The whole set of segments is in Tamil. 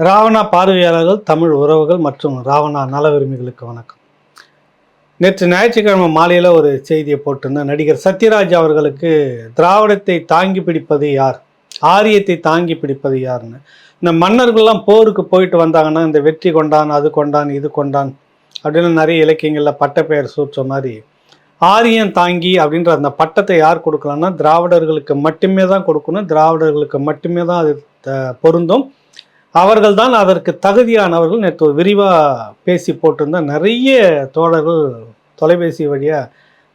ராவணா பார்வையாளர்கள் தமிழ் உறவுகள் மற்றும் ராவணா நல விரும்பிகளுக்கு வணக்கம். நேற்று ஞாயிற்றுக்கிழமை மாலையில் ஒரு செய்தியை போட்டிருந்தேன். நடிகர் சத்யராஜ் அவர்களுக்கு திராவிடத்தை தாங்கி பிடிப்பது யார்? ஆரியத்தை தாங்கி பிடிப்பது யாருன்னு இந்த மன்னர்கள்லாம் போருக்கு போயிட்டு வந்தாங்கன்னா இந்த வெற்றி கொண்டான் அது கொண்டான் இது கொண்டான் அப்படின்னு நிறைய இலக்கியங்களில் பட்டப்பெயர் சூற்ற மாதிரி ஆரியம் தாங்கி அப்படின்ற அந்த பட்டத்தை யார் கொடுக்கலாம்னா திராவிடர்களுக்கு மட்டுமே தான் கொடுக்கணும். திராவிடர்களுக்கு மட்டுமே தான் அது த- பொருந்தும். அவர்கள் தான் அதற்கு தகுதியானவர்கள். நேற்று விரிவாக பேசி போட்டிருந்தால் நிறைய தோழர்கள் தொலைபேசி வழியாக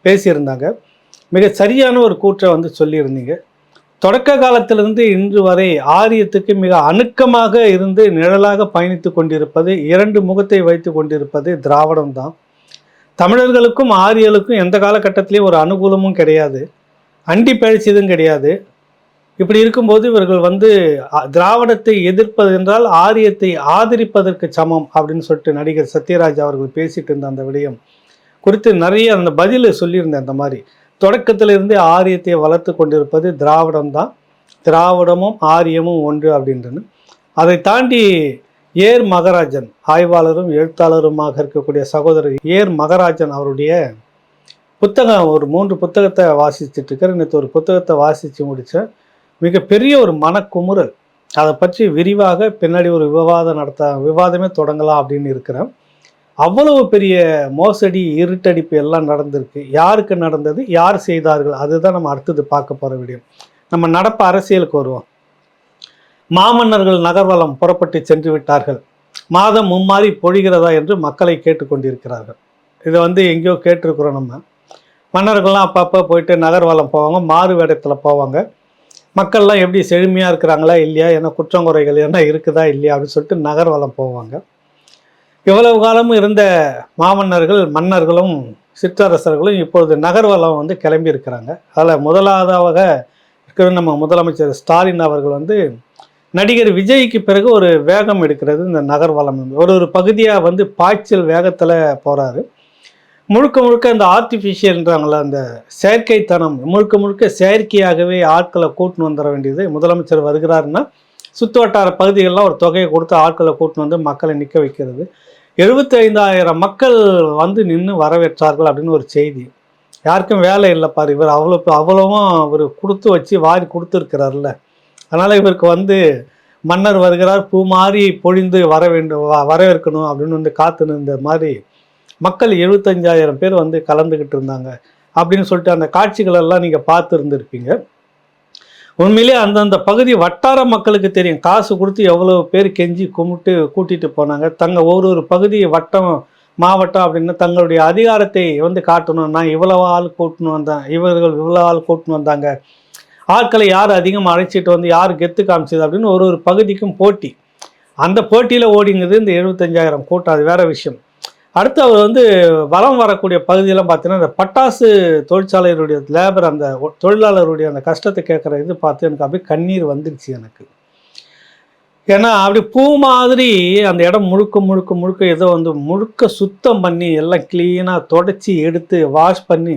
பேசியிருந்தாங்க. மிக சரியான ஒரு கூற்றை வந்து சொல்லியிருந்தீங்க. தொடக்க காலத்திலிருந்து இன்று வரை ஆரியத்துக்கு மிக அணுக்கமாக இருந்து நிழலாக பயணித்து கொண்டிருப்பது இரண்டு முகத்தை வைத்து கொண்டிருப்பது திராவிடம் தான். தமிழர்களுக்கும் ஆரியர்களுக்கும் எந்த காலகட்டத்திலையும் ஒரு அனுகூலமும் கிடையாது. அண்டி பழிச்சதும் கிடையாது. இப்படி இருக்கும்போது இவர்கள் வந்து திராவிடத்தை எதிர்ப்பது என்றால் ஆரியத்தை ஆதரிப்பதற்கு சமம் அப்படின்னு சொல்லிட்டு நடிகர் சத்யராஜ் அவர்கள் பேசிட்டு இருந்த அந்த விடயம் குறித்து நிறைய அந்த பதிலை சொல்லியிருந்தேன் அந்த மாதிரி. தொடக்கத்திலிருந்தே ஆரியத்தை வளர்த்து கொண்டிருப்பது திராவிடம் தான் திராவிடமும் ஆரியமும் ஒன்று அப்படின்றது. அதை தாண்டி ஏர் மகராஜன் ஆய்வாளரும் எழுத்தாளருமாக இருக்கக்கூடிய சகோதரர் ஏர் மகராஜன் அவருடைய புத்தகம் ஒரு மூன்று புத்தகத்தை வாசிச்சுட்டு இருக்கிறேன் நேற்று ஒரு புத்தகத்தை வாசித்து முடித்தேன் மிகப்பெரிய ஒரு மனக்குமுறல். அதை பற்றி விரிவாக பின்னாடி ஒரு விவாதம் நடத்த விவாதமே தொடங்கலாம் அப்படின்னு இருக்கிறேன். அவ்வளவு பெரிய மோசடி இருட்டடிப்பு எல்லாம் நடந்திருக்கு. யாருக்கு நடந்தது யார் செய்தார்கள் அதுதான் நம்ம அடுத்தது பார்க்க போகிற விடயம். நம்ம நடப்பு அரசியலுக்கு வருவோம். மாமன்னர்கள் நகர்வலம் புறப்பட்டு சென்று விட்டார்கள். மாதம் மும்மாறி பொழிகிறதா என்று மக்களை கேட்டுக்கொண்டிருக்கிறார்கள் இதை வந்து எங்கேயோ கேட்டிருக்கிறோம் நம்ம. மன்னர்கள்லாம் அப்பப்போ போயிட்டு நகர்வலம் போவாங்க மாறு வேடத்தில் போவாங்க. மக்கள்லாம் எப்படி செழுமையாக இருக்கிறாங்களா இல்லையா? என்ன குற்றங்குறைகள் என்ன இருக்குதா இல்லையா? அப்படின்னு சொல்லிட்டு நகர்வலம் போவாங்க. இவ்வளவு காலமும் இருந்த மாமன்னர்கள் மன்னர்களும் சிற்றரசர்களும் இப்பொழுது நகர்வலம் வந்து கிளம்பி இருக்கிறாங்க. அதில் முதலாவதாக இருக்கிற நம்ம முதலமைச்சர் ஸ்டாலின் அவர்கள் வந்து நடிகர் விஜய்க்கு பிறகு ஒரு வேகம் எடுக்கிறது இந்த நகர்வலம். ஒரு ஒரு பகுதியாக வந்து பாய்ச்சல் வேகத்தில் போகிறாரு முழுக்க முழுக்க இந்த ஆர்டிஃபிஷியல்ன்றாங்களா அந்த செயற்கைத்தனம் முழுக்க முழுக்க செயற்கையாகவே ஆட்களை கூட்டின்னு வந்துட வேண்டியது முதலமைச்சர் வருகிறாருன்னா சுற்று வட்டார பகுதிகளெலாம் ஒரு தொகையை கொடுத்து ஆட்களை கூட்டின்னு வந்து மக்களை நிற்க வைக்கிறது. எழுபத்தி ஐந்தாயிரம் மக்கள் வந்து நின்று வரவேற்றார்கள் அப்படின்னு ஒரு செய்தி. யாருக்கும் வேலை இல்லை பாரு இவர் அவ்வளோ அவ்வளவும் இவர் கொடுத்து வச்சு வாரி கொடுத்துருக்கிறார்ல அதனால் இவருக்கு வந்து மன்னர் வருகிறார் பூ மாறி பொழிந்து வர வேண்டும் வ- வரவேற்கணும் அப்படின்னு வந்து காத்து நின்ற மாதிரி மக்கள் எழுபத்தஞ்சாயிரம் பேர் வந்து கலந்துக்கிட்டு இருந்தாங்க அப்படின்னு சொல்லிட்டு அந்த காட்சிகளெல்லாம் நீங்கள் பார்த்து இருந்திருப்பீங்க அந்தந்த பகுதி வட்டார மக்களுக்கு தெரியும். காசு கொடுத்து எவ்வளோ பேர் கெஞ்சி கும்பிட்டு கூட்டிகிட்டு போனாங்க. தங்க ஒரு ஒரு பகுதி வட்டம் மாவட்டம் அப்படின்னு தங்களுடைய அதிகாரத்தை வந்து காட்டணும் நான் ஆள் கூட்டின்னு வந்தேன் இவர்கள் இவ்வளோ ஆள் கூட்டின்னு வந்தாங்க. ஆட்களை யார் அதிகமாக அழைச்சிட்டு வந்து யார் கெத்து காமிச்சது அப்படின்னு ஒரு ஒரு பகுதிக்கும் போட்டி. அந்த போட்டியில் ஓடிங்கிறது இந்த எழுபத்தஞ்சாயிரம் கூட்டம். அது வேறு விஷயம். அடுத்து அவர் வந்து வளம் வரக்கூடிய பகுதியெல்லாம் பார்த்தீங்கன்னா இந்த பட்டாசு தொழிற்சாலையினுடைய லேபர் அந்த தொழிலாளருடைய அந்த கஷ்டத்தை கேட்குற இது பார்த்து எனக்கு அப்படியே கண்ணீர் வந்துருச்சு எனக்கு. ஏன்னா அப்படி பூ மாதிரி அந்த இடம் முழுக்க முழுக்க முழுக்க ஏதோ வந்து முழுக்க சுத்தம் பண்ணி எல்லாம் க்ளீனாக தொடச்சி எடுத்து வாஷ் பண்ணி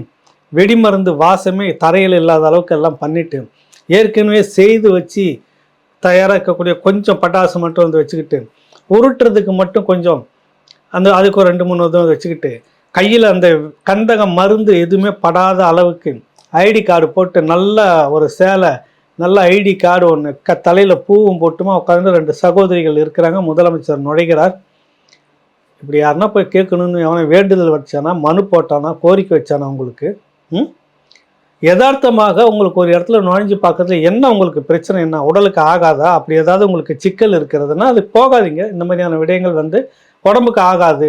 வெடிமருந்து வாசமே தரையில் இல்லாத அளவுக்கு எல்லாம் பண்ணிவிட்டு ஏற்கனவே செய்து வச்சு தயாராக இருக்கக்கூடிய கொஞ்சம் பட்டாசு மட்டும் வந்து வச்சுக்கிட்டு உருட்டுறதுக்கு மட்டும் கொஞ்சம் அந்த அதுக்கு ஒரு ரெண்டு மூணு இதுவும் வச்சுக்கிட்டு கையில் அந்த கந்தகம் மருந்து எதுவுமே படாத அளவுக்கு ஐடி கார்டு போட்டு நல்ல ஒரு சேலை நல்ல ஐடி கார்டு ஒன்று க தலையில் பூவும் போட்டுமா உட்காந்து ரெண்டு சகோதரிகள் இருக்கிறாங்க. முதலமைச்சர் நுழைகிறார். இப்படி யாருன்னா போய் கேட்கணும்னு எவனை வேண்டுதல் வச்சானா மனு போட்டானா கோரிக்கை வச்சானா உங்களுக்கு? ம்? யதார்த்தமாக உங்களுக்கு ஒரு இடத்துல நுழைஞ்சு பார்க்கறதுல என்ன உங்களுக்கு பிரச்சனை என்ன? உடலுக்கு ஆகாதா? அப்படி ஏதாவது உங்களுக்கு சிக்கல் இருக்கிறதுனா அது போகாதீங்க. இந்த மாதிரியான விடயங்கள் வந்து உடம்புக்கு ஆகாது.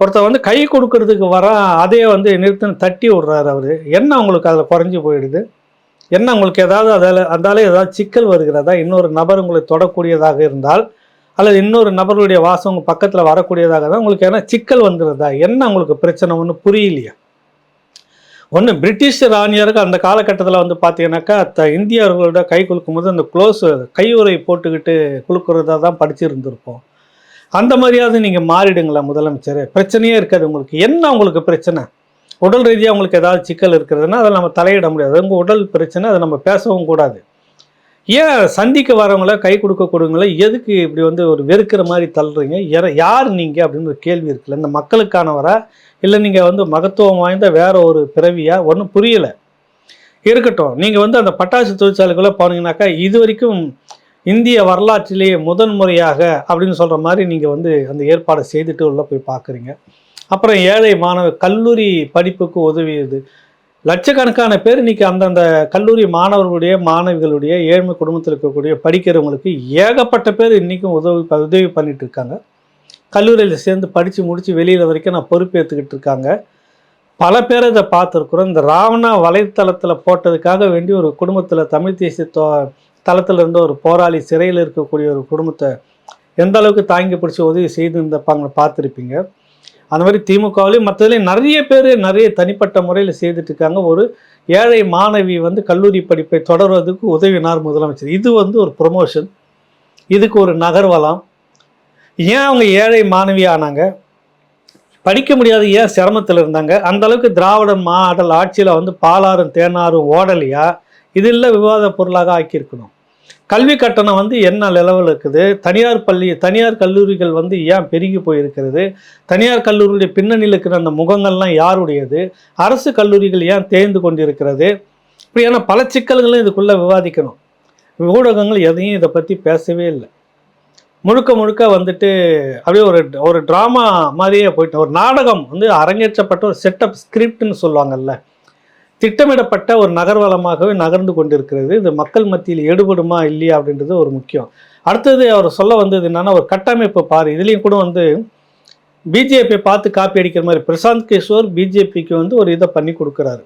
ஒருத்தர் வந்து கை கொடுக்கறதுக்கு வர அதையே வந்து நிறுத்தின்னு தட்டி விடுறாரு அவர். என்ன உங்களுக்கு அதில் குறைஞ்சி போயிடுது? என்ன உங்களுக்கு ஏதாவது அதில் அந்தாலே ஏதாவது சிக்கல் வருகிறதா? இன்னொரு நபர் உங்களை தொடக்கூடியதாக இருந்தால் அல்லது இன்னொரு நபருடைய வாசம் உங்கள் பக்கத்தில் வரக்கூடியதாக இருந்தால் உங்களுக்கு ஏன்னா சிக்கல் வந்துடுறதா என்ன உங்களுக்கு பிரச்சனை ஒன்று புரியலையா? ஒன்று பிரிட்டிஷ் ராணியருக்கு அந்த காலகட்டத்தில் வந்து பார்த்தீங்கன்னாக்கா த இந்தியர்களோட கை குலுக்கும்போது அந்த க்ளோஸ் கையுறை போட்டுக்கிட்டு குலுக்கிறதா தான் படிச்சிருந்திருப்போம். அந்த மாதிரியாவது நீங்கள் மாறிடுங்களா முதலமைச்சர்? பிரச்சனையே இருக்காது உங்களுக்கு. என்ன உங்களுக்கு பிரச்சனை? உடல் ரீதியாக உங்களுக்கு ஏதாவது சிக்கல் இருக்கிறதுனா அதை நம்ம தலையிட முடியாது. உங்கள் உடல் பிரச்சனை அதை நம்ம பேசவும் கூடாது. ஏன் சந்திக்க வரவங்கள கை கொடுக்கக்கூடியவங்கள எதுக்கு இப்படி வந்து ஒரு வெறுக்கிற மாதிரி தள்ளுறீங்க? யார யார் நீங்கள் அப்படின்னு ஒரு கேள்வி இருக்குல்ல. இந்த மக்களுக்கானவரா? இல்லை நீங்கள் வந்து மகத்துவம் வாய்ந்த வேற ஒரு பிறவியா? ஒன்றும் புரியலை. இருக்கட்டும். நீங்கள் வந்து அந்த பட்டாசு தொழிற்சாலைக்குள்ளே போனீங்கன்னாக்கா இது வரைக்கும் இந்திய வரலாற்றிலேயே முதன்முறையாக அப்படின்னு சொல்கிற மாதிரி நீங்கள் வந்து அந்த ஏற்பாடை செய்துட்டு உள்ளே போய் பார்க்குறீங்க அப்புறம் ஏழை மாணவ கல்லூரி படிப்புக்கு உதவியது. லட்சக்கணக்கான பேர் இன்னைக்கு அந்தந்த கல்லூரி மாணவர்களுடைய மாணவிகளுடைய ஏழ்மை குடும்பத்தில் இருக்கக்கூடிய படிக்கிறவங்களுக்கு ஏகப்பட்ட பேர் இன்றைக்கும் உதவி உதவி பண்ணிட்டு இருக்காங்க. கல்லூரியில் சேர்ந்து படித்து முடித்து வெளியில் வரைக்கும் நான் பொறுப்பேற்றுக்கிட்டு இருக்காங்க. பல பேர் இதை பார்த்துருக்குறோம். இந்த ராவணா வலைத்தளத்தில் போட்டதுக்காக வேண்டி ஒரு குடும்பத்தில் தமிழ் தேசிய தளத்திலிருந்து தளத்தில் இருந்த ஒரு போராளி சிறையில் இருக்கக்கூடிய ஒரு குடும்பத்தை எந்த அளவுக்கு தாங்கி பிடிச்சி உதவி செய்து இருந்தப்பாங்க பார்த்துருப்பீங்க. அந்த மாதிரி திமுகவிலையும் மற்றதுலேயும் நிறைய பேர் நிறைய தனிப்பட்ட முறையில் செய்துட்டு இருக்காங்க. ஒரு ஏழை மாணவி வந்து கல்லூரி படிப்பை தொடர்வதற்கு உதவினார் முதலமைச்சர். இது வந்து ஒரு ப்ரொமோஷன் இதுக்கு ஒரு நகர்வலம். ஏன் அவங்க ஏழை மாணவி ஆனாங்க? படிக்க முடியாத ஏன் சிரமத்தில் இருந்தாங்க? அந்த அளவுக்கு மாடல் ஆட்சியில் வந்து பாலாறும் தேனாரும் ஓடலையா? இது இல்லை விவாத பொருளாக ஆக்கியிருக்கணும். கல்வி கட்டணம் வந்து என்ன லெவலில் இருக்குது? தனியார் பள்ளி தனியார் கல்லூரிகள் வந்து ஏன் பெருகி போயிருக்கிறது? தனியார் கல்லூரியுடைய பின்னணியில் இருக்கிற அந்த முகங்கள்லாம் யாருடையது? அரசு கல்லூரிகள் ஏன் தேர்ந்து கொண்டிருக்கிறது? இப்படியான பல சிக்கல்களும் இதுக்குள்ளே விவாதிக்கணும். ஊடகங்கள் எதையும் இதை பற்றி பேசவே இல்லை. முழுக்க முழுக்க வந்துட்டு அப்படியே ஒரு ஒரு ட்ராமா மாதிரியே போயிட்டு ஒரு நாடகம் வந்து அரங்கேற்றப்பட்ட ஒரு செட்டப் ஸ்கிரிப்ட்னு சொல்லுவாங்கல்ல. திட்டமிடப்பட்ட ஒரு நகர்வலமாகவே நகர்ந்து கொண்டிருக்கிறது. இது மக்கள் மத்தியில் எடுபடுமா இல்லையா அப்படின்றது ஒரு முக்கியம். அடுத்தது அவர் சொல்ல வந்தது என்னன்னா ஒரு கட்டமைப்பு பாரு. இதுலேயும் கூட வந்து பிஜேபியை பார்த்து காப்பி அடிக்கிற மாதிரி பிரசாந்த் கிஷோர் பிஜேபிக்கு வந்து ஒரு இதை பண்ணி கொடுக்குறாரு.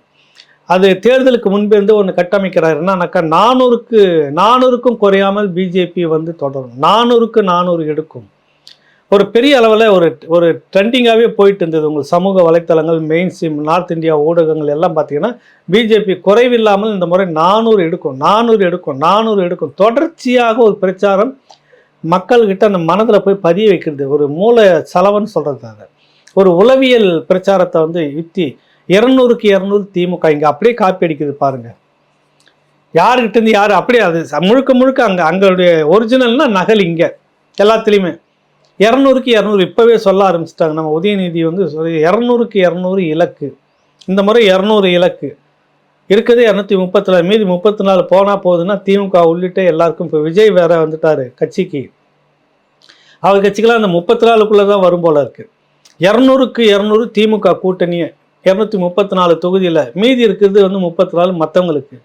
அது தேர்தலுக்கு முன்பே வந்து ஒன்று கட்டமைக்கிறாரு. என்னன்னாக்கா நானூறுக்கு நானூறுக்கும் குறையாமல் பிஜேபி வந்து தொடரும். நானூறுக்கு நானூறு எடுக்கும். ஒரு பெரிய அளவில் ஒரு ஒரு ட்ரெண்டிங்காகவே போயிட்டு இருந்தது. உங்கள் சமூக வலைத்தளங்கள் மெயின் ஸ்ட்ரீம் நார்த் இந்தியா ஊடகங்கள் எல்லாம் பார்த்தீங்கன்னா பிஜேபி குறைவில்லாமல் இந்த முறை நானூறு எடுக்கும். நானூறு எடுக்கும். நானூறு எடுக்கும். தொடர்ச்சியாக ஒரு பிரச்சாரம் மக்கள்கிட்ட அந்த மனதில் போய் பதிய வைக்கிறது. ஒரு மூல சொல்கிறது சொல்கிறதுக்காக ஒரு உளவியல் பிரச்சாரத்தை வந்து யுத்தி இரநூறுக்கு இரநூறு திமுக இங்கே அப்படியே காப்பி அடிக்குது பாருங்கள் யாருக்கிட்டேருந்து யார் அப்படியே அது ச- முழுக்க முழுக்க அங்கே அங்களுடைய ஒரிஜினல்னால் நகல் இங்கே. எல்லாத்துலேயுமே. இரநூறுக்கு இரநூறு இப்போவே சொல்ல ஆரம்பிச்சிட்டாங்க. நம்ம உதயநிதி வந்து இரநூறுக்கு இரநூறு இலக்கு. இந்த முறை இரநூறு இலக்கு. இருக்குது இரநூத்தி முப்பத்தில் மீதி முப்பத்தி நாலு போனால் போகுதுன்னா திமுக உள்ளிட்ட எல்லாருக்கும் இப்போ விஜய் வேற வந்துட்டார் கட்சிக்கு. அவர் கட்சிக்கெல்லாம் அந்த முப்பத்தி நாலுக்குள்ளே தான் வரும் போல இருக்குது இரநூறுக்கு இரநூறு திமுக கூட்டணியை இரநூத்தி முப்பத்தி நாலு தொகுதியில் மீதி இருக்கிறது வந்து முப்பத்தி நாலு மற்றவங்களுக்கு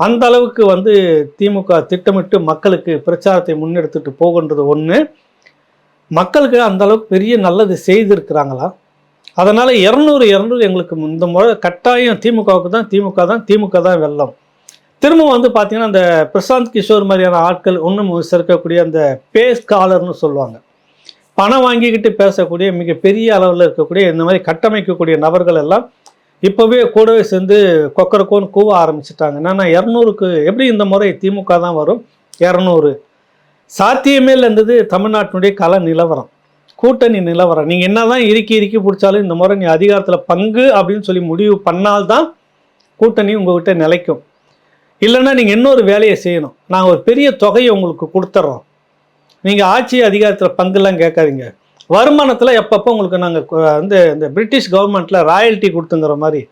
அந்த அளவுக்கு வந்து திமுக திட்டமிட்டு மக்களுக்கு பிரச்சாரத்தை முன்னெடுத்துட்டு போகின்றது ஒன்று மக்களுக்கு அந்த அளவுக்கு பெரிய நல்லது செய்திருக்கிறாங்களா? அதனால் இரநூறு இரநூறு எங்களுக்கு இந்த முறை கட்டாயம் திமுகவுக்கு தான் திமுக தான் திமுக தான் வெள்ளம் திரும்ப வந்து பார்த்தீங்கன்னா அந்த பிரசாந்த் கிஷோர் மாதிரியான ஆட்கள் இன்னும் இருக்கக்கூடிய அந்த பேஸ் காலர்னு சொல்லுவாங்க. பணம் வாங்கிக்கிட்டு பேசக்கூடிய மிகப்பெரிய அளவில் இருக்கக்கூடிய இந்த மாதிரி கட்டமைக்கக்கூடிய நபர்கள் எல்லாம் இப்போவே கூடவே சேர்ந்து கொக்கரக்கோன்னு கூவ ஆரம்பிச்சிட்டாங்க. என்னன்னா இரநூறுக்கு எப்படி இந்த முறை திமுக தான் வரும்? இரநூறு. சாத்தியமே இருந்தது தமிழ்நாட்டினுடைய கல நிலவரம். கூட்டணி நிலவரம். நீங்கள் என்னதான் இறுக்கி இறுக்கி பிடிச்சாலும் இந்த முறை நீ அதிகாரத்தில் பங்கு அப்படின்னு சொல்லி முடிவு பண்ணால்தான் கூட்டணி உங்கள்கிட்ட நிலைக்கும். இல்லைன்னா நீங்கள் இன்னொரு வேலையை செய்யணும். நாங்கள் ஒரு பெரிய தொகையை உங்களுக்கு கொடுத்துட்றோம் நீங்கள் ஆட்சி அதிகாரத்தில் பங்குலாம் கேட்காதீங்க. வருமானத்தில் எப்பப்போ உங்களுக்கு நாங்கள் வந்து இந்த பிரிட்டிஷ் கவர்மெண்ட்டில் ராயல்ட்டி கொடுத்துங்கிற மாதிரி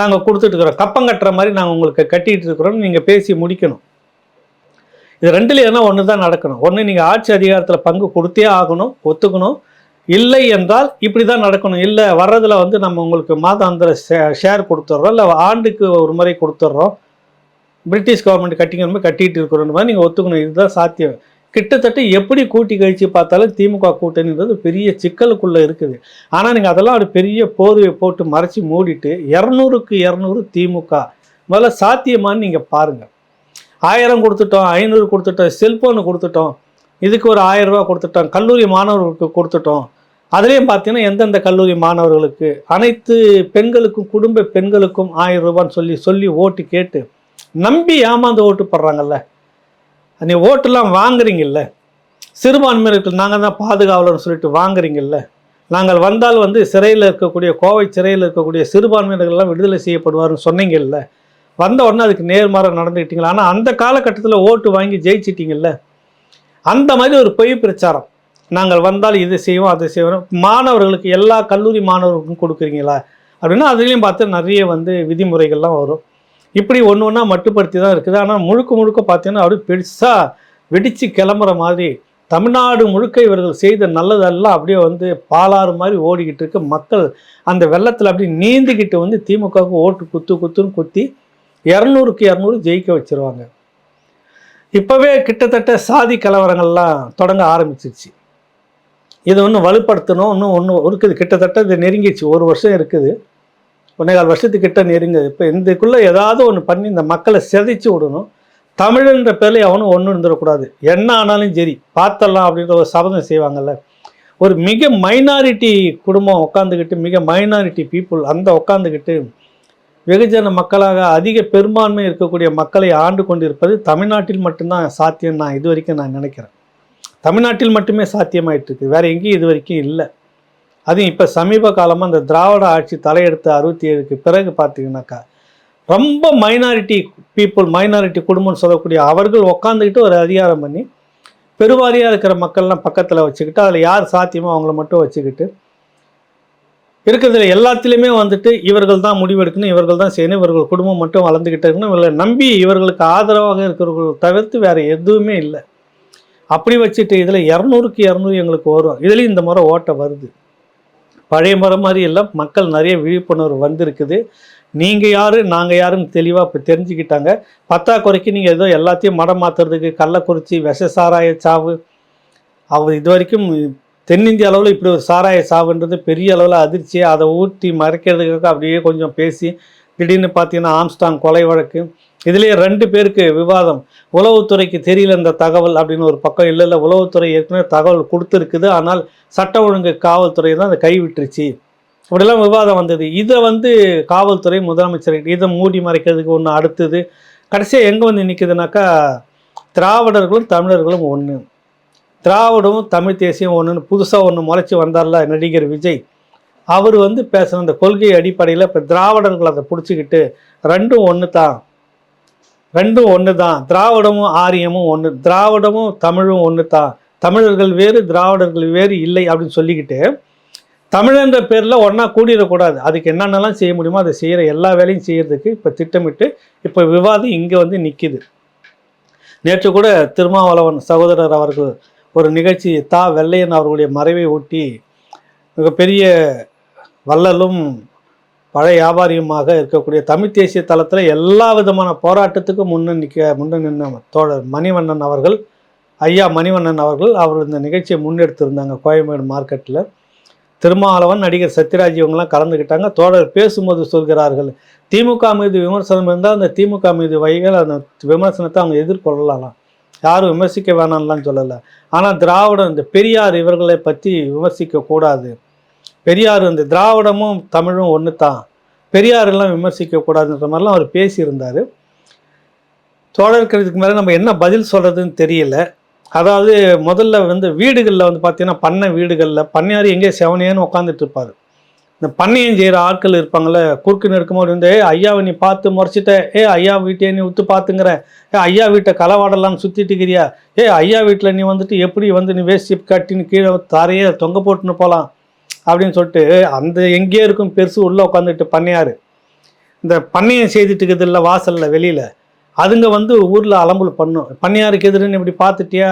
நாங்கள் கொடுத்துட்டு இருக்கிறோம். கப்பம் கட்டுற மாதிரி நாங்கள் உங்களுக்கு கட்டிகிட்டு இருக்கிறோம் நீங்கள் பேசி முடிக்கணும். இது ரெண்டுல எதனா ஒன்று தான் நடக்கணும். ஒன்று நீங்கள் ஆட்சி அதிகாரத்தில் பங்கு கொடுத்தே ஆகணும் ஒத்துக்கணும். இல்லை என்றால் இப்படி தான் நடக்கணும். இல்லை வர்றதில் வந்து நம்ம உங்களுக்கு மாதாந்திர ஷேர் கொடுத்துட்றோம் இல்லை ஆண்டுக்கு ஒரு முறை கொடுத்துட்றோம் பிரிட்டிஷ் கவர்மெண்ட் கட்டிங்கிற மாதிரி கட்டிட்டு மாதிரி நீங்கள் ஒத்துக்கணும். இதுதான் சாத்தியம். கிட்டத்தட்ட எப்படி கூட்டி கழிச்சு பார்த்தாலும் திமுக கூட்டணின்றது பெரிய சிக்கலுக்குள்ளே இருக்குது. ஆனால் நீங்கள் அதெல்லாம் ஒரு பெரிய போர்வையை போட்டு மறைச்சி மூடிட்டு இரநூறுக்கு இரநூறு திமுக முதல்ல சாத்தியமான்னு நீங்கள் பாருங்கள் ஆயிரம் கொடுத்துட்டோம் ஐநூறு கொடுத்துட்டோம் செல்ஃபோனு கொடுத்துட்டோம். இதுக்கு ஒரு ஆயிரம் கொடுத்துட்டோம் கல்லூரி மாணவர்களுக்கு கொடுத்துட்டோம். அதுலேயும் பார்த்தீங்கன்னா எந்தெந்த கல்லூரி மாணவர்களுக்கு? அனைத்து பெண்களுக்கும் குடும்ப பெண்களுக்கும் ஆயிரம் ரூபான்னு சொல்லி சொல்லி ஓட்டு கேட்டு நம்பி ஏமாந்து ஓட்டு போடுறாங்கல்ல. நீ ஓட்டெல்லாம் வாங்குறீங்கல்ல. சிறுபான்மையினருக்கு நாங்கள் தான் பாதுகாவலர்னு சொல்லிட்டு வாங்குறீங்கல்ல. நாங்கள் வந்தால் வந்து சிறையில் இருக்கக்கூடிய கோவை சிறையில் இருக்கக்கூடிய சிறுபான்மையினர்கள்லாம் விடுதலை செய்யப்படுவார்னு சொன்னீங்கல்ல. வந்த உடனே அதுக்கு நேர்மாறாக நடந்துக்கிட்டீங்களா? ஆனால் அந்த காலகட்டத்தில் ஓட்டு வாங்கி ஜெயிச்சிட்டிங்கல்ல? அந்த மாதிரி ஒரு பொய் பிரச்சாரம். நாங்கள் வந்தால் இது செய்வோம் அதை செய்வோம். மாணவர்களுக்கு எல்லா கல்லூரி மாணவர்களுக்கும் கொடுக்குறீங்களா? அப்படின்னா அதுலேயும் பார்த்து நிறைய வந்து விதிமுறைகள்லாம் வரும். இப்படி ஒன்று ஒன்றா மட்டுப்படுத்தி தான் இருக்குது. ஆனால் முழுக்க முழுக்க பார்த்தீங்கன்னா அப்படியே பெருசாக வெடித்து கிளம்புற மாதிரி தமிழ்நாடு முழுக்க இவர்கள் செய்த நல்லதெல்லாம் அப்படியே வந்து பாலாறு மாதிரி ஓடிக்கிட்டு இருக்கு. மக்கள் அந்த வெள்ளத்தில் அப்படியே நீந்திக்கிட்டு வந்து திமுகவுக்கு ஓட்டு குத்து குத்துன்னு குத்தி இரநூறுக்கு இரநூறு ஜெயிக்க வச்சிருவாங்க. இப்போவே கிட்டத்தட்ட சாதி கலவரங்கள்லாம் தொடங்க ஆரம்பிச்சிருச்சு. இதை ஒன்று வலுப்படுத்தணும் இன்னும் ஒன்று இருக்குது. கிட்டத்தட்ட இது நெருங்கிடுச்சு. ஒரு வருஷம் இருக்குது. ஒன்னேகால் வருஷத்துக்கிட்ட நெருங்குது. இப்போ இதுக்குள்ளே ஏதாவது ஒன்று பண்ணி இந்த மக்களை செதைச்சு விடணும். தமிழ்ன்ற பேரில் அவனும் ஒன்றும் இருந்துடக்கூடாது. என்ன ஆனாலும் சரி பார்த்தலாம் அப்படின்ற ஒரு சபதம் செய்வாங்கல்ல. ஒரு மிக மைனாரிட்டி குடும்பம் உட்காந்துக்கிட்டு மிக மைனாரிட்டி பீப்புள் அந்த உட்காந்துக்கிட்டு வெகுஜன மக்களாக அதிக பெரும்பான்மை இருக்கக்கூடிய மக்களை ஆண்டு கொண்டிருப்பது தமிழ்நாட்டில் மட்டும்தான் சாத்தியம் நான் இது வரைக்கும் நான் நினைக்கிறேன். தமிழ்நாட்டில் மட்டுமே சாத்தியமாயிட்டு இருக்கு. வேற எங்கேயும் இது வரைக்கும் இல்லை. அதுவும் இப்போ சமீப காலமாக அந்த திராவிட ஆட்சி தலையெடுத்த அறுபத்தி ஏழுக்கு பிறகு பார்த்தீங்கன்னாக்கா ரொம்ப மைனாரிட்டி பீப்புள் மைனாரிட்டி குடும்பம்னு சொல்லக்கூடிய அவர்கள் உக்காந்துக்கிட்டு ஒரு அதிகாரம் பண்ணி பெருவாரியாக இருக்கிற மக்கள்லாம் பக்கத்தில் வச்சுக்கிட்டு அதில் யார் சாத்தியமோ அவங்கள மட்டும் வச்சுக்கிட்டு இருக்கிறதுல எல்லாத்துலேயுமே வந்துட்டு இவர்கள் தான் முடிவெடுக்கணும் இவர்கள் தான் செய்யணும் இவர்கள் குடும்பம் மட்டும் வளர்ந்துக்கிட்டு இருக்கணும் இவர்களை நம்பி இவர்களுக்கு ஆதரவாக இருக்கிறவர்கள் தவிர்த்து வேறு எதுவுமே இல்லை. அப்படி வச்சுட்டு இதில் இரநூறுக்கு இரநூறு எங்களுக்கு வரும் இதுலேயும் இந்த முறை ஓட்ட வருது. பழைய முறை மாதிரி எல்லாம் மக்கள் நிறைய விழிப்புணர்வு வந்திருக்குது. நீங்கள் யார் நாங்கள் யாருன்னு தெளிவாக இப்போ தெரிஞ்சுக்கிட்டாங்க. பத்தாக்குறைக்கு நீங்கள் ஏதோ எல்லாத்தையும் மடம் மாற்றுறதுக்கு கள்ளக்குறிச்சி விஷ சாராய சாவு அவர் இது வரைக்கும் தென்னிந்திய அளவில் இப்படி ஒரு சாராய சாவுன்றது பெரிய அளவில் அதிர்ச்சியை அதை ஊட்டி மறைக்கிறதுக்காக அப்படியே கொஞ்சம் பேசி திடீர்னு பார்த்தீங்கன்னா ஆம்ஸ்டாங் கொலை வழக்கு. இதுலேயே ரெண்டு பேருக்கு விவாதம். உளவுத்துறைக்கு தெரியல இந்த தகவல் அப்படின்னு ஒரு பக்கம் இல்லை இல்லை. உளவுத்துறை ஏற்கனவே தகவல் கொடுத்துருக்குது. ஆனால் சட்ட ஒழுங்கு காவல்துறை தான் அதை கைவிட்டுருச்சு. இப்படிலாம் விவாதம் வந்தது. இதை வந்து காவல்துறை முதலமைச்சர் இதை மூடி மறைக்கிறதுக்கு ஒன்று அடுத்தது. கடைசியாக எங்கே வந்து நிற்குதுனாக்கா திராவிடர்களும் தமிழர்களும் ஒன்று திராவிடமும் தமிழ் தேசியம் ஒன்றுன்னு புதுசாக ஒன்று முளைச்சி வந்தார்ல நடிகர் விஜய். அவர் வந்து பேசுகிற அந்த கொள்கை அடிப்படையில் இப்போ திராவிடர்கள் அதை பிடிச்சிக்கிட்டு ரெண்டும் ஒன்று தான் ரெண்டும் ஒன்று தான் திராவிடமும் ஆரியமும் ஒன்று திராவிடமும் தமிழும் ஒன்று தான் தமிழர்கள் வேறு திராவிடர்கள் வேறு இல்லை அப்படின்னு சொல்லிக்கிட்டு தமிழன்ற பேரில் ஒன்றா கூடிடக்கூடாது. அதுக்கு என்னென்னலாம் செய்ய முடியுமோ அதை செய்கிற எல்லா வேலையும் செய்கிறதுக்கு இப்போ திட்டமிட்டு இப்போ விவாதம் இங்கே வந்து நிற்கிது நேற்று கூட திருமாவளவன் சகோதரர் அவர்கள் ஒரு நிகழ்ச்சி தா வெள்ளையன் அவர்களுடைய மறைவை ஒட்டி மிகப்பெரிய வள்ளலும் பழைய வியாபாரியுமாக இருக்கக்கூடிய தமிழ் தேசிய தளத்தில் எல்லா விதமான போராட்டத்துக்கும் முன்ன நிற்க முன்ன நின்ற தோழர் மணிவண்ணன் அவர்கள் ஐயா மணிவண்ணன் அவர்கள் அவர் இந்த நிகழ்ச்சியை முன்னெடுத்திருந்தாங்க கோயம்பேடு மார்க்கெட்டில் திருமாவளவன் நடிகர் சத்யராஜ் இவங்கெல்லாம் கலந்துக்கிட்டாங்க தோழர் பேசும்போது சொல்கிறார்கள் திமுக மீது விமர்சனம் இருந்தால் அந்த திமுக மீது வைகள் அந்த விமர்சனத்தை அவங்க எதிர்கொள்ளலாம். யாரும் விமர்சிக்க வேணாம்லாம் சொல்லலை. ஆனால் திராவிடம் இந்த பெரியார் இவர்களை பற்றி விமர்சிக்க கூடாது. பெரியார் இந்த திராவிடமும் தமிழும் ஒன்று தான் பெரியாரெல்லாம் விமர்சிக்க கூடாதுன்ற மாதிரிலாம் அவர் பேசியிருந்தார். தோழர்களுக்கு மேலே நம்ம என்ன பதில் சொல்கிறதுன்னு தெரியல. அதாவது முதல்ல வந்து வீடுகளில் வந்து பார்த்தீங்கன்னா பண்ணை வீடுகளில் பண்ணையார் எங்கேயோ செவனேன்னு உட்காந்துட்டு இருப்பார். இந்த பண்ணையம் செய்கிற ஆட்கள் இருப்பாங்கள்ல குறுக்கு நெருக்கும்போது வந்து ஏ ஐயாவை நீ பார்த்து முறைச்சிட்ட. ஏ ஐயா வீட்டையே நீ உத்து பார்த்துங்கிற. ஏ ஐயா வீட்டை களவாடலாம்னு சுற்றிட்டு இருக்கிறியா. ஏ ஐயா வீட்டில் நீ வந்துட்டு எப்படி வந்து நீ வேஸ்ட் கட்டின்னு கீழே தரையே தொங்க போட்டுன்னு போகலாம் அப்படின்னு சொல்லிட்டு அந்த எங்கேயே இருக்கும் பெருசு உள்ளே உட்காந்துட்டு பண்ணையார். இந்த பண்ணையம் செய்துட்டு இருக்குது இல்லை வாசலில் வெளியில் அதுங்க வந்து ஊரில் அலம்பல் பண்ணும். பண்ணையாருக்கு எதிர்ன்னு இப்படி பார்த்துட்டியா?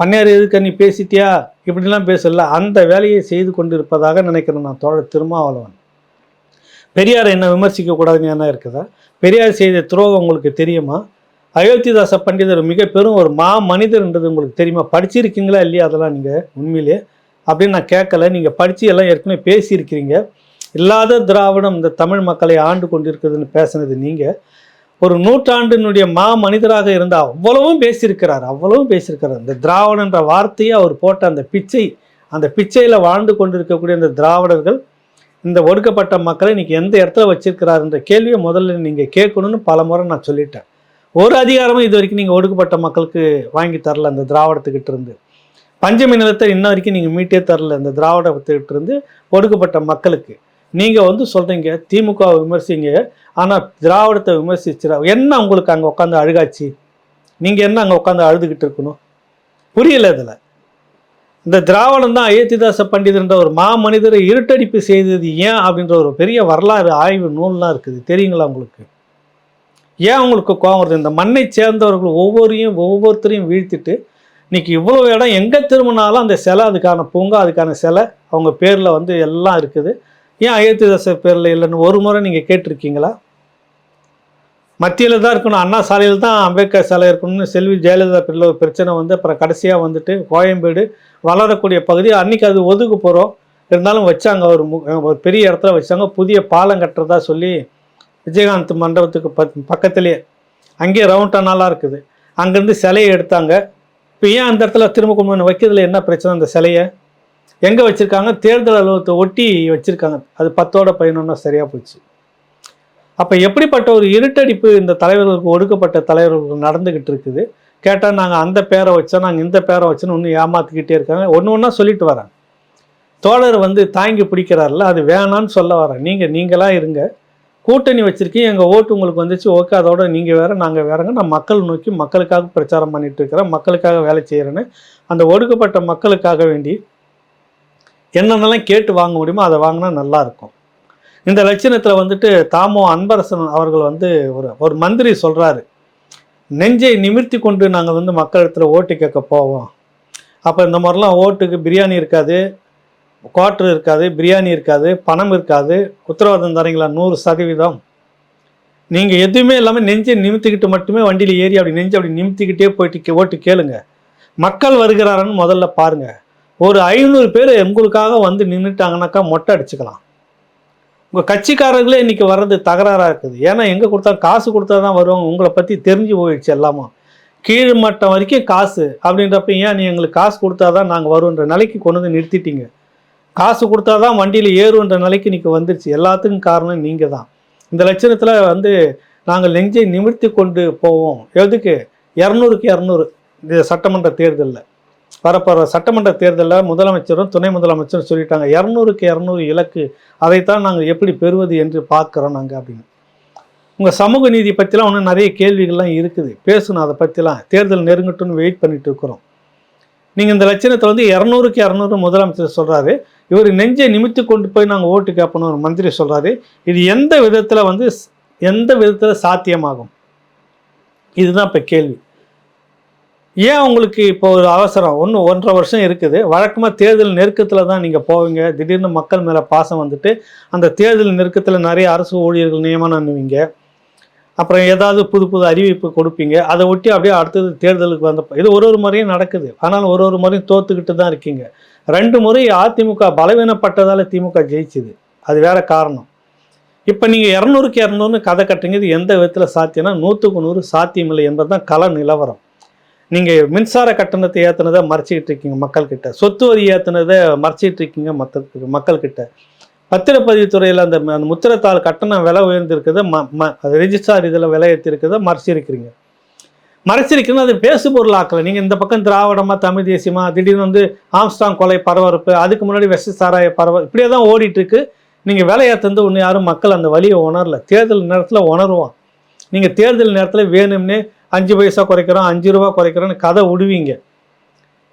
பண்ணையார் எதுக்க நீ பேசிட்டியா? இப்படிலாம் பேசல. அந்த வேலையை செய்து கொண்டிருப்பதாக நினைக்கிறேன் நான் தோழர் திருமாவளவன். பெரியார் என்ன விமர்சிக்கக்கூடாதுன்னு என்ன இருக்குதா? பெரியார் செய்த துரோகம் உங்களுக்கு தெரியுமா? அயோத்திதாச பண்டிதர் மிக பெரும் ஒரு மா மனிதர்ன்றது உங்களுக்கு தெரியுமா? படிச்சிருக்கீங்களா இல்லையா அதெல்லாம் நீங்கள் உண்மையிலே? அப்படின்னு நான் கேட்கல. நீங்கள் படித்து எல்லாம் ஏற்கனவே பேசியிருக்கிறீங்க. இல்லாத திராவிடம் இந்த தமிழ் மக்களை ஆண்டு கொண்டிருக்குதுன்னு பேசுனது நீங்கள் ஒரு நூற்றாண்டினுடைய மா மனிதராக இருந்த அவ்வளவும் பேசியிருக்கிறார் அவ்வளவும் பேசியிருக்கிறார். இந்த திராவிடன்ற வார்த்தையை அவர் போட்ட அந்த பிச்சை அந்த பிச்சையில் வாழ்ந்து கொண்டிருக்கக்கூடிய இந்த திராவிடர்கள் இந்த ஒடுக்கப்பட்ட மக்களை இன்னைக்கு எந்த இடத்துல வச்சிருக்கிறாருன்ற கேள்வியை முதல்ல நீங்கள் கேட்கணும்னு பல முறை நான் சொல்லிட்டேன். ஒரு அதிகாரமும் இது வரைக்கும் நீங்கள் ஒடுக்கப்பட்ட மக்களுக்கு வாங்கி தரல அந்த திராவிடத்துக்கிட்ட இருந்து. பஞ்சமி நிலத்தை இன்ன வரைக்கும் நீங்கள் மீட்டே தரல இந்த திராவிடத்துக்கிட்ட இருந்து ஒடுக்கப்பட்ட மக்களுக்கு. நீங்கள் வந்து சொல்கிறீங்க திமுகவை விமர்சிங்க ஆனால் திராவிடத்தை விமர்சிச்சிட என்ன உங்களுக்கு அங்கே உட்காந்து அழுகாச்சு? நீங்கள் என்ன அங்கே உட்காந்து அழுதுகிட்டு இருக்கணும்? புரியல இதில். இந்த திராவிடம் தான் அயோத்திதாச பண்டிதர்ன்ற ஒரு மாமனிதரை இருட்டடிப்பு செய்தது ஏன் அப்படின்ற ஒரு பெரிய வரலாறு ஆய்வு நூல்லாம் இருக்குது. தெரியுங்களா உங்களுக்கு? ஏன் உங்களுக்கு கோவம் வருது? இந்த மண்ணை சேர்ந்தவர்கள் ஒவ்வொரையும் ஒவ்வொருத்தரையும் வீழ்த்திட்டு இன்னைக்கு இவ்வளோ இடம் எங்கே திரும்பினாலும் அந்த சிலை அதுக்கான பூங்கா அதுக்கான சிலை அவங்க பேரில் வந்து எல்லாம் இருக்குது. ஏன் அயோத்திதாச பேரில் இல்லைன்னு ஒரு முறை நீங்கள் கேட்டிருக்கீங்களா? மத்தியில் தான் இருக்கணும் அண்ணா சாலையில் தான் அம்பேத்கர் சிலை இருக்கணும்னு செல்வி ஜெயலலிதா பிள்ளை ஒரு பிரச்சனை வந்து அப்புறம் கடைசியாக வந்துட்டு கோயம்பேடு வளரக்கூடிய பகுதி. அன்றைக்கி அது ஒதுக்கு போகிறோம் இருந்தாலும் வச்சாங்க ஒரு மு- ஒரு பெரிய இடத்துல வச்சாங்க. புதிய பாலம் கட்டுறதா சொல்லி விஜயகாந்த் மண்டபத்துக்கு ப பக்கத்துலேயே. அங்கேயே ரவுண்டாக நல்லா இருக்குது. அங்கேருந்து சிலையை எடுத்தாங்க. இப்போ ஏன் அந்த இடத்துல திரும்ப கொண்டு வந்து வைக்கிறதுல என்ன பிரச்சனை அந்த சிலையை? எங்கே வச்சுருக்காங்க? தேர்தல் அலுவலகத்தை ஒட்டி வச்சுருக்காங்க. அது பத்தோட பதினொன்னா சரியாக போச்சு. அப்போ எப்படிப்பட்ட ஒரு இருட்டடிப்பு இந்த தலைவர்களுக்கு ஒடுக்கப்பட்ட தலைவர்களுக்கு நடந்துக்கிட்டு இருக்குது? கேட்டால் நாங்கள் அந்த பேரை வச்சோம் நாங்கள் இந்த பேரை வச்சோன்னு ஒன்று ஏமாற்றிக்கிட்டே இருக்காங்க. ஒன்று ஒன்றா சொல்லிட்டு வரேன் தோழர் வந்து தாங்கி பிடிக்கிறார்ல அது வேணான்னு சொல்ல வரேன் நீங்கள் நீங்களாக இருங்க. கூட்டணி வச்சுருக்கீங்க எங்கள் ஓட்டு உங்களுக்கு வந்துச்சு ஓகே அதோட நீங்கள் வேறு நாங்கள் வேறங்க. நான் மக்கள் நோக்கி மக்களுக்காக பிரச்சாரம் பண்ணிகிட்டு இருக்கிறேன் மக்களுக்காக வேலை செய்கிறேன்னு அந்த ஒடுக்கப்பட்ட மக்களுக்காக வேண்டி என்னென்னலாம் கேட்டு வாங்க முடியுமோ அதை வாங்கினா நல்லாயிருக்கும். இந்த லட்சணத்தில் வந்துட்டு தாமோ அன்பரசன் அவர்கள் வந்து ஒரு ஒரு மந்திரி சொல்கிறாரு நெஞ்சை நிமிர்த்தி கொண்டு நாங்கள் வந்து மக்களிடத்தில் ஓட்டு கேட்க போவோம். அப்போ இந்த மாதிரிலாம் ஓட்டுக்கு பிரியாணி இருக்காது குவாட்ரு இருக்காது பிரியாணி இருக்காது பணம் இருக்காது உத்தரவாதம் தரீங்களா? நூறு சதவீதம். நீங்கள் எதுவுமே இல்லாமல் நெஞ்சை நிமித்திக்கிட்டு மட்டுமே வண்டியில் ஏறி அப்படி நெஞ்சு அப்படி நிமித்திக்கிட்டே போயிட்டு ஓட்டு கேளுங்க. மக்கள் வருகிறாரன்னு முதல்ல பாருங்கள் ஒரு ஐநூறு பேர் எங்களுக்காக வந்து நின்றுட்டாங்கனாக்கா மொட்டை அடிச்சுக்கலாம். உங்கள் கட்சிக்காரர்களே இன்றைக்கி வர்றது தகராறாக இருக்குது. ஏன்னா எங்கே கொடுத்தா காசு கொடுத்தா தான் வருவாங்க. உங்களை பற்றி தெரிஞ்சு போயிடுச்சு எல்லாமா கீழ் மட்டம் வரைக்கும் காசு அப்படின்றப்ப ஏன் நீ எங்களுக்கு காசு கொடுத்தா தான் நாங்கள் வருவோன்ற நிலைக்கு கொண்டு வந்து நிறுத்திட்டீங்க. காசு கொடுத்தா தான் வண்டியில் ஏறுன்ற நிலைக்கு இன்றைக்கி வந்துருச்சு. எல்லாத்துக்கும் காரணம் நீங்கள் தான். இந்த லட்சணத்தில் வந்து நாங்கள் நெஞ்சை நிமிர்த்தி கொண்டு போவோம். எதுக்கு? இரநூறுக்கு இரநூறு. இந்த சட்டமன்ற தேர்தலில். வரப்போகிற சட்டமன்ற தேர்தலில் முதலமைச்சரும் துணை முதலமைச்சரும் சொல்லிட்டாங்க இரநூறுக்கு இரநூறு இலக்கு அதைத்தான் நாங்கள் எப்படி பெறுவது என்று பார்க்குறோம் நாங்கள் அப்படின்னு. உங்கள் சமூக நீதி பற்றிலாம் இன்னும் நிறைய கேள்விகள்லாம் இருக்குது. பேசணும் அதை பற்றிலாம் தேர்தல் நெருங்கட்டும்னு வெயிட் பண்ணிட்டு இருக்கிறோம் நீங்கள் இந்த லட்சணத்தை வந்து இரநூறுக்கு இரநூறு முதலமைச்சர் சொல்கிறாரு இவர் நெஞ்சை நிமித்து கொண்டு போய் நாங்கள் ஓட்டு கேட்பணும் ஒரு மந்திரி சொல்கிறாரு இது எந்த விதத்தில் வந்து எந்த விதத்தில் சாத்தியமாகும்? இதுதான் இப்போ கேள்வி. ஏன் உங்களுக்கு இப்போ ஒரு அவசரம்? ஒன்று ஒன்றரை வருஷம் இருக்குது. வழக்கமாக தேர்தல் நெருக்கத்தில் தான் நீங்கள் போவீங்க. திடீர்னு மக்கள் மேலே பாசம் வந்துட்டு அந்த தேர்தல் நெருக்கத்தில் நிறைய அரசு ஊழியர்கள் நியமனம் அண்ணுவீங்க அப்புறம் ஏதாவது புது புது அறிவிப்பு கொடுப்பீங்க. அதை ஒட்டி அப்படியே அடுத்தது தேர்தலுக்கு வந்த இது ஒரு ஒரு முறையும் நடக்குது. ஆனாலும் ஒரு ஒரு முறையும் தோத்துக்கிட்டு தான் இருக்கீங்க. ரெண்டு முறை அதிமுக பலவீனப்பட்டதால் திமுக ஜெயிச்சுது. அது வேற காரணம். இப்போ நீங்கள் இரநூறுக்கு இரநூறுன்னு கதை கட்டுங்கிறது இது எந்த விதத்தில் சாத்தியம்னா நூற்றுக்கு நூறு சாத்தியமில்லை என்பது தான் கல நிலவரம். நீங்கள் மின்சார கட்டணத்தை ஏற்றுனதை மறைச்சிக்கிட்டு இருக்கீங்க மக்கள்கிட்ட. சொத்து வரி ஏற்றுனதை மறைச்சிக்கிட்டு இருக்கீங்க மற்ற மக்கள்கிட்ட. பத்திரப்பதிவுத்துறையில் அந்த அந்த முத்திரத்தாள் கட்டணம் விலை உயர்ந்திருக்குது ம ம அது ரெஜிஸ்டார் இதில் விலை ஏற்றிருக்கிறத மறைச்சிருக்கிறீங்க. மறைச்சிருக்கீங்கன்னா அது பேசு பொருளாக்கலை நீங்கள் இந்த பக்கம் திராவிடமாக தமிழ் தேசியமாக திடீர்னு வந்து ஆம்ஸ்டாங் கொலை பரபரப்பு அதுக்கு முன்னாடி வெஸ்ட் சாராய பரவ இப்படியே தான் ஓடிட்டுருக்கு. நீங்கள் நீங்கள் விலையேற்றது ஒன்று யாரும் மக்கள் அந்த வழியை உணரல. தேர்தல் நேரத்தில் உணருவான். நீங்கள் தேர்தல் நேரத்தில் வேணும்னே அஞ்சு பைசா குறைக்கிறோம் அஞ்சு ரூபா குறைக்கிறோன்னு கதை விடுவீங்க.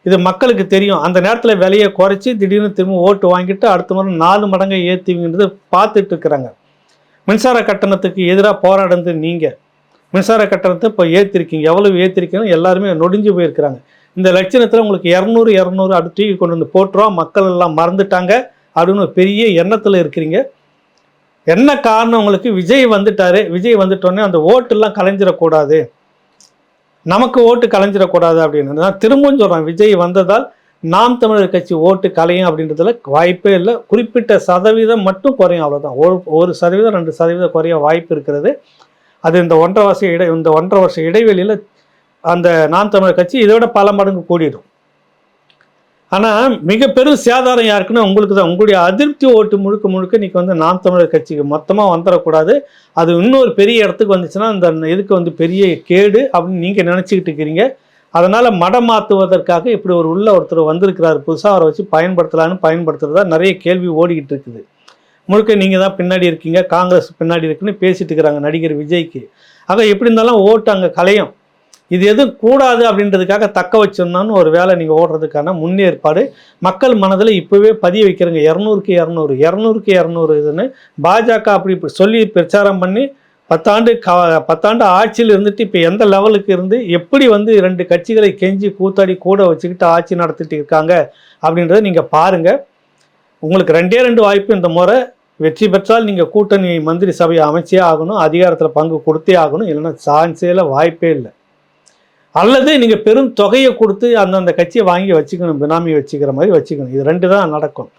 இது மக்களுக்கு தெரியும். அந்த நேரத்தில் விலையை குறைச்சி திடீர்னு திரும்ப ஓட்டு வாங்கிட்டு அடுத்த முறை நாலு மடங்கை ஏற்றுவீங்கிறது பார்த்துட்டு இருக்கிறாங்க. மின்சார கட்டணத்துக்கு எதிராக போராடுறது நீங்கள் மின்சார கட்டணத்தை இப்போ ஏற்றிருக்கீங்க எவ்வளவு ஏற்றிருக்கீங்க எல்லாருமே நொடிஞ்சு போயிருக்கிறாங்க. இந்த லட்சணத்தில் உங்களுக்கு இரநூறு இரநூறு அடுத்து டிவி கொண்டு வந்து போட்டுருவோம் மக்கள் எல்லாம் மறந்துட்டாங்க. அப்படின்னு ஒரு பெரிய எண்ணத்தில் இருக்கிறீங்க. என்ன காரணம் உங்களுக்கு? விஜய் வந்துட்டாரு. விஜய் வந்துட்டோன்னே அந்த ஓட்டெல்லாம் கலைஞ்சிடக்கூடாது. நமக்கு ஓட்டு கலைஞ்சிடக்கூடாது அப்படின்னு நான் திரும்பவும் சொல்கிறேன் விஜய் வந்ததால் நாம் தமிழர் கட்சி ஓட்டு கலையும் அப்படின்றதுல வாய்ப்பே இல்லை. குறிப்பிட்ட சதவீதம் மட்டும் குறையும் அவ்வளோதான் ஒரு ஒரு சதவீதம் ரெண்டு சதவீதம் குறைய வாய்ப்பு இருக்கிறது. அது இந்த ஒன்றரை வருஷம் இடை இந்த ஒன்றரை வருஷம் இடைவெளியில் அந்த நாம் தமிழர் கட்சி இதை விட பல மடங்கு கூடிடும். ஆனால் மிக பெரும் சேதாரம் யாருக்குன்னா உங்களுக்கு தான் உங்களுடைய அதிருப்தி ஓட்டு முழுக்க முழுக்க இன்னைக்கு வந்து நாம் தமிழர் கட்சிக்கு மொத்தமாக வந்துடக்கூடாது அது இன்னொரு பெரிய இடத்துக்கு வந்துச்சுன்னா அந்த இதுக்கு வந்து பெரிய கேடு அப்படின்னு நீங்கள் நினச்சிக்கிட்டு இருக்கிறீங்க அதனால் மடம் மாற்றுவதற்காக இப்படி ஒரு உள்ள ஒருத்தர் வந்திருக்கிறார் புதுசாக அவரை வச்சு பயன்படுத்தலான்னு பயன்படுத்துகிறதா நிறைய கேள்வி ஓடிக்கிட்டு இருக்குது. முழுக்க நீங்கள் தான் பின்னாடி இருக்கீங்க காங்கிரஸ் பின்னாடி இருக்குன்னு பேசிட்டு இருக்கிறாங்க நடிகர் விஜய்க்கு. ஆக எப்படி இருந்தாலும் ஓட்டு அங்கே கலையும். இது எதுவும் கூடாது அப்படின்றதுக்காக தக்க வச்சிருந்தான்னு ஒரு வேலை நீங்கள் ஓடுறதுக்கான முன்னேற்பாடு. மக்கள் மனதில் இப்போவே பதிய வைக்கிறங்க. இரநூறுக்கு இரநூறு இரநூறுக்கு இரநூறு இதுன்னு பாஜக அப்படி இப்படி சொல்லி பிரச்சாரம் பண்ணி பத்தாண்டு க பத்தாண்டு ஆட்சியில் இருந்துட்டு இப்போ எந்த லெவலுக்கு இருந்து எப்படி வந்து ரெண்டு கட்சிகளை கெஞ்சி கூத்தாடி கூட வச்சுக்கிட்டு ஆட்சி நடத்திட்டு இருக்காங்க அப்படின்றத நீங்கள் பாருங்கள் உங்களுக்கு ரெண்டே ரெண்டு வாய்ப்பு இந்த முறை. வெற்றி பெற்றால் நீங்கள் கூட்டணி மந்திரி சபையை அமைச்சே ஆகணும். அதிகாரத்தில் பங்கு கொடுத்தே ஆகணும். இல்லைன்னா சான்ஸே வாய்ப்பே இல்லை. அல்லது நீங்கள் பெரும் தொகையை கொடுத்து அந்தந்த கட்சியை வாங்கி வச்சுக்கணும் பினாமி வச்சுக்கிற மாதிரி வச்சுக்கணும். இது ரெண்டு தான் நடக்கும்.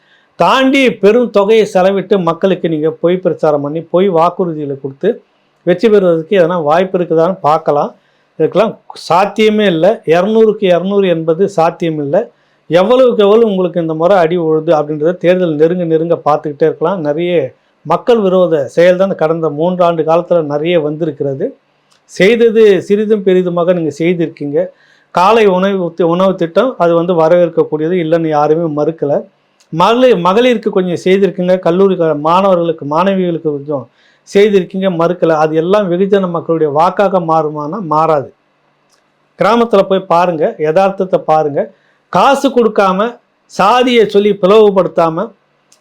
தாண்டி பெரும் தொகையை செலவிட்டு மக்களுக்கு நீங்கள் பொய் பிரச்சாரம் பண்ணி பொய் வாக்குறுதிகளை கொடுத்து வெற்றி பெறுவதற்கு எதனா வாய்ப்பு இருக்குதான்னு பார்க்கலாம். இதுக்கெல்லாம் சாத்தியமே இல்லை. இரநூறுக்கு இரநூறு என்பது சாத்தியம் இல்லை. எவ்வளவுக்கு எவ்வளவு உங்களுக்கு இந்த முறை அடி உழுது அப்படின்றத தேர்தல் நெருங்க நெருங்க பார்த்துக்கிட்டே இருக்கலாம். நிறைய மக்கள் விரோத செயல் தான் கடந்த மூன்றாண்டு காலத்தில் நிறைய வந்திருக்கிறது. செய்தது சிறிதும் பெரிதுமாக நீங்கள் செய்திருக்கீங்க. காலை உணவு தி- உணவு திட்டம் அது வந்து வரவேற்கக்கூடியது. இல்லைன்னு யாருமே மறுக்கலை. மகளிர் மகளிருக்கு கொஞ்சம் செய்திருக்கீங்க. கல்லூரி மாணவர்களுக்கு மாணவிகளுக்கு கொஞ்சம் செய்திருக்கீங்க மறுக்கலை. அது எல்லாம் வெகுஜன மக்களுடைய வாக்காக மாறுமானா மாறாது. கிராமத்தில் போய் பாருங்கள் யதார்த்தத்தை பாருங்கள் காசு கொடுக்காம சாதியை சொல்லி பிளவுபடுத்தாமல்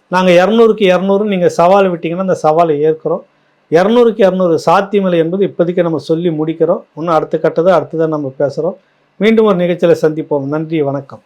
நாங்கள் இரநூறுக்கு இரநூறு நீங்கள் சவால் விட்டிங்கன்னா அந்த சவாலை ஏற்கிறோம். இரநூறுக்கு இரநூறு சாத்தியமில்லை என்பது இப்போதைக்கு நம்ம சொல்லி முடிக்கிறோம். இன்னும் அடுத்த கட்டத்தை அடுத்ததான் நம்ம பேசுகிறோம் மீண்டும் ஒரு நிகழ்ச்சியில் சந்திப்போம். நன்றி வணக்கம்.